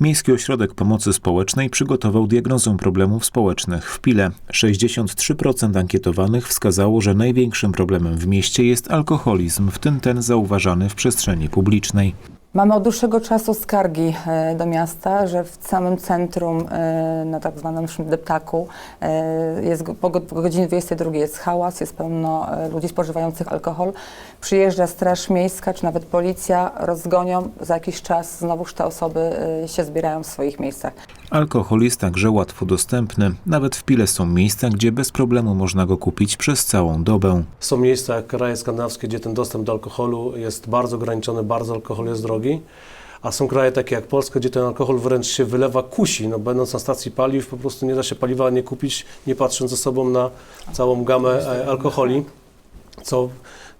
Miejski Ośrodek Pomocy Społecznej przygotował diagnozę problemów społecznych w Pile. 63% ankietowanych wskazało, że największym problemem w mieście jest alkoholizm, w tym ten zauważany w przestrzeni publicznej. Mamy od dłuższego czasu skargi e, do miasta, że w samym centrum, e, na tak zwanym deptaku, e, jest, po, go- po godzinie 22 jest hałas, jest pełno ludzi spożywających alkohol. Przyjeżdża straż miejska, czy nawet policja, rozgonią, za jakiś czas znowuż te osoby się zbierają w swoich miejscach. Alkohol jest także łatwo dostępny. Nawet w Pile są miejsca, gdzie bez problemu można go kupić przez całą dobę. Są miejsca jak kraje skandynawskie, gdzie ten dostęp do alkoholu jest bardzo ograniczony, bardzo alkohol jest drogi. A są kraje takie jak Polska, gdzie ten alkohol wręcz się wylewa, kusi. No, będąc na stacji paliw, po prostu nie da się paliwa nie kupić, nie patrząc ze sobą na całą gamę e, alkoholi. Co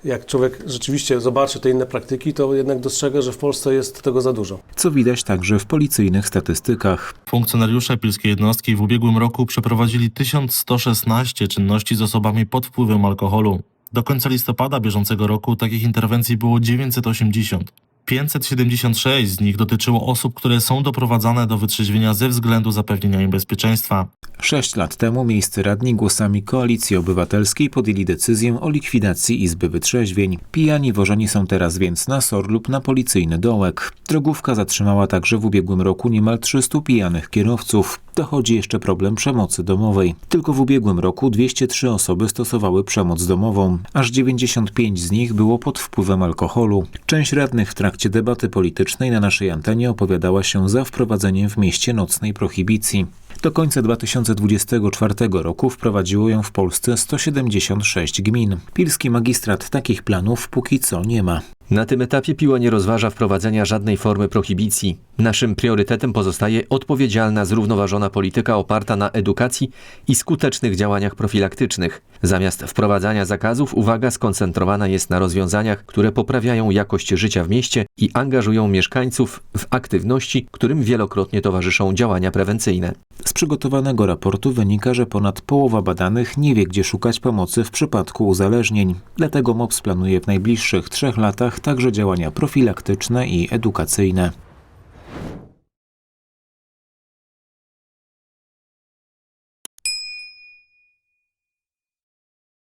jak człowiek rzeczywiście zobaczy te inne praktyki, to jednak dostrzega, że w Polsce jest tego za dużo. Co widać także w policyjnych statystykach. Funkcjonariusze pilskiej jednostki w ubiegłym roku przeprowadzili 1116 czynności z osobami pod wpływem alkoholu. Do końca listopada bieżącego roku takich interwencji było 980. 576 z nich dotyczyło osób, które są doprowadzane do wytrzeźwienia ze względu zapewnienia im bezpieczeństwa. Sześć lat temu miejscy radni głosami Koalicji Obywatelskiej podjęli decyzję o likwidacji Izby Wytrzeźwień. Pijani wożeni są teraz więc na SOR lub na policyjny dołek. Drogówka zatrzymała także w ubiegłym roku niemal 300 pijanych kierowców. Dochodzi jeszcze problem przemocy domowej. Tylko w ubiegłym roku 203 osoby stosowały przemoc domową. Aż 95 z nich było pod wpływem alkoholu. Część radnych w trakcie debaty politycznej na naszej antenie opowiadała się za wprowadzeniem w mieście nocnej prohibicji. Do końca 2024 roku wprowadziło ją w Polsce 176 gmin. Pilski magistrat takich planów póki co nie ma. Na tym etapie Piła nie rozważa wprowadzenia żadnej formy prohibicji. Naszym priorytetem pozostaje odpowiedzialna, zrównoważona polityka oparta na edukacji i skutecznych działaniach profilaktycznych. Zamiast wprowadzania zakazów, uwaga skoncentrowana jest na rozwiązaniach, które poprawiają jakość życia w mieście i angażują mieszkańców w aktywności, którym wielokrotnie towarzyszą działania prewencyjne. Z przygotowanego raportu wynika, że ponad połowa badanych nie wie, gdzie szukać pomocy w przypadku uzależnień. Dlatego MOPS planuje w najbliższych trzech latach także działania profilaktyczne i edukacyjne.